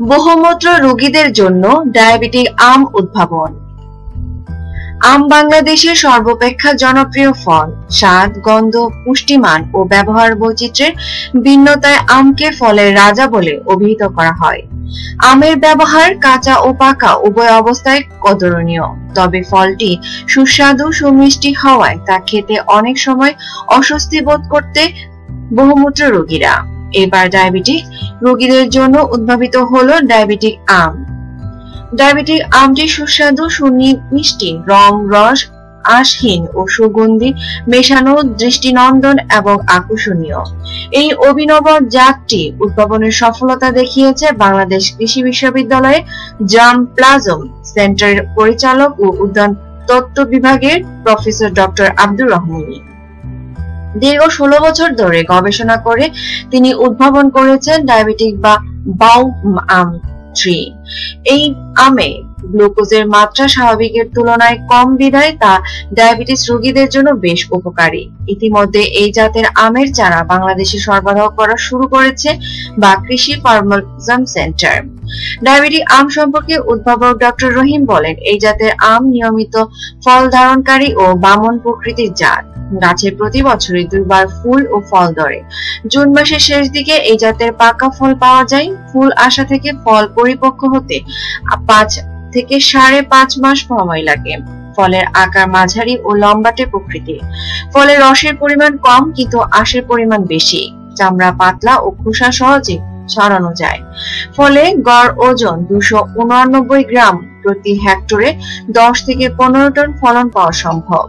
বহুমূত্র রোগীদের জন্য ডায়াবেটিক আম উদ্ভাবন। আম বাংলাদেশের সর্বাপেক্ষা জনপ্রিয় ফল, স্বাদ, গন্ধ, পুষ্টিমান ও ব্যবহার বৈচিত্র্যের ভিন্নতায় আমকে ফলের রাজা বলে অভিহিত করা হয়। আমের ব্যবহার কাঁচা ও পাকা উভয় অবস্থায় কদরণীয় তবে ফলটি সুস্বাদু, সুমিষ্টি হওয়ায় তা খেতে অনেক সময় অস্বস্তি বোধ করতে বহুমূত্র রোগীরা। এবার ডায়াবেটিক রোগীদের জন্য উদ্ভাবিত হলো ডায়াবেটিক আম ডায়াবেটিক আমটি সুস্বাদু সুমিষ্টি রং, রস, আশহীন ও সুগন্ধি মেশানো, দৃষ্টিনন্দন এবং আকর্ষণীয়। এই অভিনব জাতটি উদ্ভাবনের সফলতা দেখিয়েছে বাংলাদেশ কৃষি বিশ্ববিদ্যালয়ের জাম প্লাজম সেন্টারের পরিচালক ও উদ্যান তত্ত্ব বিভাগের প্রফেসর ডক্টর আব্দুর রহমানী। দীর্ঘ ষোলো বছর ধরে গবেষণা করে তিনি উদ্ভাবন করেছেন ডায়াবেটিক বা বাউ আম ট্রি। এই আমে গ্লুকোজের মাত্রা স্বাভাবিকের তুলনায় কম বিধায় তা ডায়াবেটিস রোগীদের জন্য বেশ উপকারী। ইতিমধ্যে এই জাতের আমের চারা বাংলাদেশে সরবরাহ করা শুরু করেছে বা কৃষি ফার্মালিজম সেন্টার। ডায়াবেটিক আম সম্পর্কে উদ্ভাবক ডক্টর রহিম বলেন, এই জাতের আম নিয়মিত ফল ধারণকারী ও বামন প্রকৃতির জাত। গাছে প্রতি বছরই দুইবার ফুল ও ফল ধরে। জুন মাসের শেষ দিকে এই জাতের পাকা ফল পাওয়া যায়। ফুল আসা থেকে ফল পরিপক্ক হতে পাঁচ থেকে সাড়ে পাঁচ মাস সময় লাগে। ফলের আকার মাঝারি ও লম্বাটে প্রকৃতির। ফলের রসের পরিমাণ কম, কিন্তু আশের পরিমাণ বেশি। চামড়া পাতলা ও খোসা সহজে ছড়ানো যায়। ফলে গড় ওজন দুশো উনআনব্বই গ্রাম প্রতি হেক্টরে দশ থেকে পনেরো টন ফলন পাওয়া সম্ভব।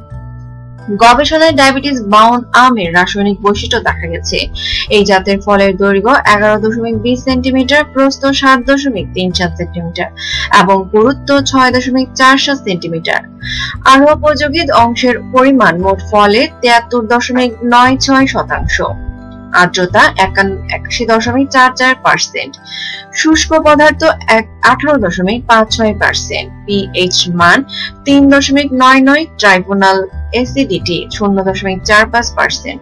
গবেষণায় ডায়াবেটিস বাউন্ড আমের রাসায়নিক বৈশিষ্ট্য দেখা গেছে। এই জাতের ফলের দৈর্ঘ্য এগারো দশমিক বিশ সেন্টিমিটার, প্রস্থ সাত দশমিক তিন সাত সেন্টিমিটার এবং গুরুত্ব ছয় দশমিক চার সাত সেন্টিমিটার। আরোপযোগী অংশের পরিমাণ মোট ফলে তিয়াত্তর দশমিক নয় ছয় শতাংশ। আর্দ্রতা একাশি দশমিক চার চার পার্সেন্ট শুষ্ক পদার্থ আঠারো দশমিক পাঁচ ছয় পার্সেন্ট পিএইচ মান তিন দশমিক নয় নয় ট্রাইব্যুনাল অ্যাসিডিটি শূন্য দশমিক চার পাঁচ পার্সেন্ট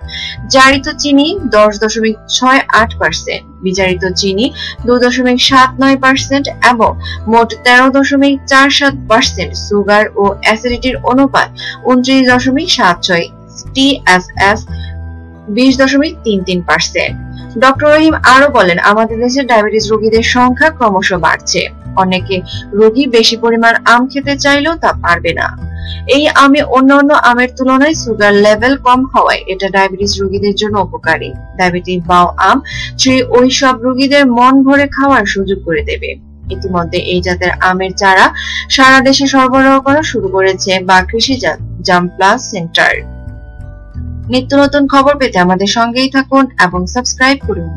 জারিত চিনি দশ দশমিক ছয় আট পার্সেন্ট বিজারিত চিনি দু দশমিক সাত নয় পার্সেন্ট এবং মোট তেরো দশমিক চার সাত পার্সেন্ট সুগার ও অ্যাসিডিটির অনুপাত উনত্রিশ দশমিক সাত ছয় টিএফএস বিশ দশমিক তিন তিন পার্সেন্ট। ডক্টর রহিম আরও বলেন, আমাদের দেশে ডায়াবেটিস রোগীদের সংখ্যা ক্রমশ বাড়ছে। অনেকে রোগী বেশি পরিমাণ আম খেতে চাইলেও তা পারবে না। এই আমে অন্যান্য আমের তুলনায় সুগার লেভেল কম হওয়ায় এটা ডায়াবেটিস রোগীদের জন্য উপকারী। ডায়াবেটিস বাও আম সেই ওই সব রোগীদের মন ভরে খাওয়ার সুযোগ করে দেবে। ইতিমধ্যে এই জাতের আমের চারা সারা দেশে সরবরাহ করা শুরু করেছে বা কৃষিজাত জাম প্লাস সেন্টার। নিত্য নতুন খবর পেতে আমাদের সঙ্গেই থাকুন এবং সাবস্ক্রাইব করুন।